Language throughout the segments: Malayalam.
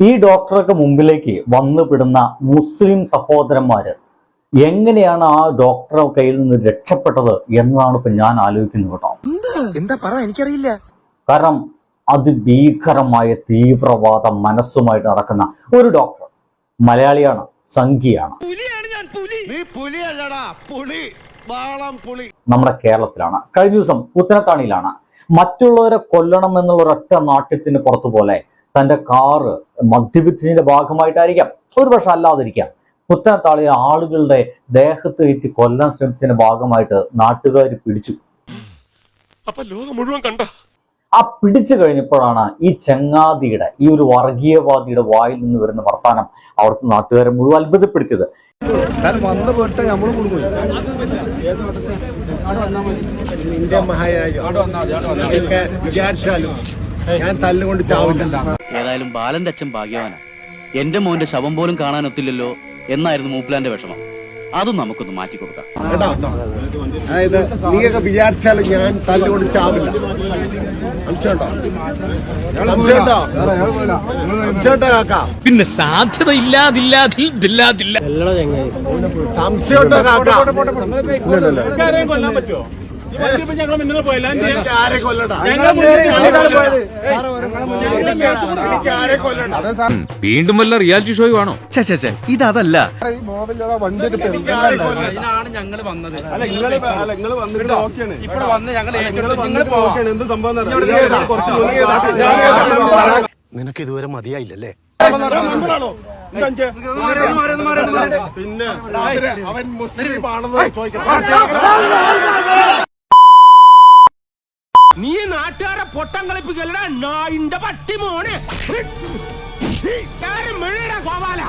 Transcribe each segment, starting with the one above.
ഈ ഡോക്ടർക്ക് മുമ്പിലേക്ക് വന്നുപെടുന്ന മുസ്ലിം സഹോദരന്മാര് എങ്ങനെയാണ് ആ ഡോക്ടറെ കയ്യിൽ നിന്ന് രക്ഷപ്പെട്ടത് എന്നതാണ് ഇപ്പൊ ഞാൻ ആലോചിക്കുന്നത് കേട്ടോ. എന്താ? പറ എനിക്കറിയില്ല. കാരണം അതിഭീകരമായ തീവ്രവാദ മനസ്സുമായിട്ട് നടക്കുന്ന ഒരു ഡോക്ടർ. മലയാളിയാണ് സംഖ്യയാണ് നീ പുലിയല്ലടാ പുളി വാളം പുളി നമ്മുടെ കേരളത്തിലാണ്. കഴിഞ്ഞ ദിവസം പുത്തനത്താണിയിലാണ് മറ്റുള്ളവരെ കൊല്ലണം എന്നുള്ള ഒരൊറ്റ നാട്യത്തിന് പുറത്തു പോലെ തന്റെ കാറ് മദ്യപിച്ചതിന്റെ ഭാഗമായിട്ടായിരിക്കാം. ഒരുപക്ഷെ അല്ലാതിരിക്കാം. പുത്തനത്താളിയിലെ ആളുകളുടെ ദേഹത്ത് കയറ്റി കൊല്ലാൻ ശ്രമിച്ചതിന്റെ ഭാഗമായിട്ട് നാട്ടുകാർ പിടിച്ചു. അപ്പൊ ലോകം മുഴുവൻ കണ്ട? ആ പിടിച്ചു കഴിഞ്ഞപ്പോഴാണ് ഈ ചങ്ങാതിയുടെ ഈ ഒരു വർഗീയവാദിയുടെ വായിൽ നിന്ന് വരുന്ന വർത്താനം അവർക്ക് നാട്ടുകാരെ മുഴുവൻ അത്ഭുതപ്പെടുത്തിയത്. നിന്റെ മഹാരാജ. വിചാരിച്ചാലും ഞാൻ തല്ലുകൊണ്ട് ചാവില്ല. ഏതായാലും ബാലന്റെ അച്ഛൻ ഭാഗ്യവാനാ. എന്റെ മോന്റെ ശവം പോലും കാണാനൊത്തില്ലല്ലോ എന്നായിരുന്നു മൂപ്പിലാന്റെ വിഷമം. അതും നമുക്കൊന്ന് മാറ്റി കൊടുക്കാം. അതായത് നീയൊക്കെ വിചാരിച്ചാലും ഞാൻ തല്ലുകൊണ്ട് ചാവില്ല. പിന്നെ സാധ്യത ഇല്ലാതില്ലാതിൽ ഇതില്ലാതില്ല. വീണ്ടും വല്ല റിയാലിറ്റി ഷോ ആണോ ഇതല്ല ഞങ്ങൾ വന്നത്. ഇവിടെ വന്ന് ഞങ്ങൾ? നിനക്ക് ഇതുവരെ മതിയായില്ലല്ലേ? അഞ്ച്. പിന്നെ അവൻ മുസ്ലിം ആണെന്ന് ചോദിക്കണം. നീ നാട്ടുകാരെ പൊട്ടം കളിപ്പിക്കലടാ നായിന്റെ പട്ടി മോനെ ഗോപാല.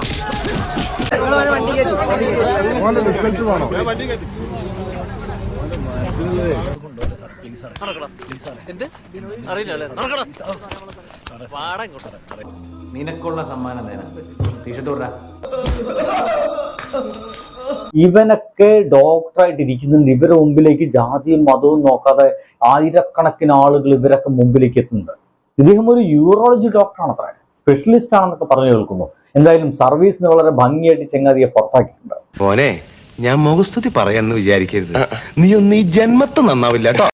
നിനക്കുള്ള സമ്മാനം തരാം. ടീഷർട്ട് വിടാ ഇവനൊക്കെ ഡോക്ടറായിട്ട് ഇരിക്കുന്നുണ്ട്. ഇവരുടെ മുമ്പിലേക്ക് ജാതിയും മതവും നോക്കാതെ ആയിരക്കണക്കിന് ആളുകൾ ഇവരൊക്കെ മുമ്പിലേക്ക് എത്തുന്നുണ്ട്. ഇദ്ദേഹം ഒരു യൂറോളജി ഡോക്ടറാണ് അത്ര. സ്പെഷ്യലിസ്റ്റ് ആണെന്നൊക്കെ പറഞ്ഞു കേൾക്കുന്നു. എന്തായാലും സർവീസ് വളരെ ഭംഗിയായിട്ട് ചെങ്ങാതിയെ പുറത്താക്കിയിട്ടുണ്ട്. മോനെ ഞാൻ മുഖസ്തുതി പറയാന്ന് വിചാരിക്കരുത്. നീ ഒന്ന് ഈ ജന്മത്ത് നന്നാവില്ല കേട്ടോ.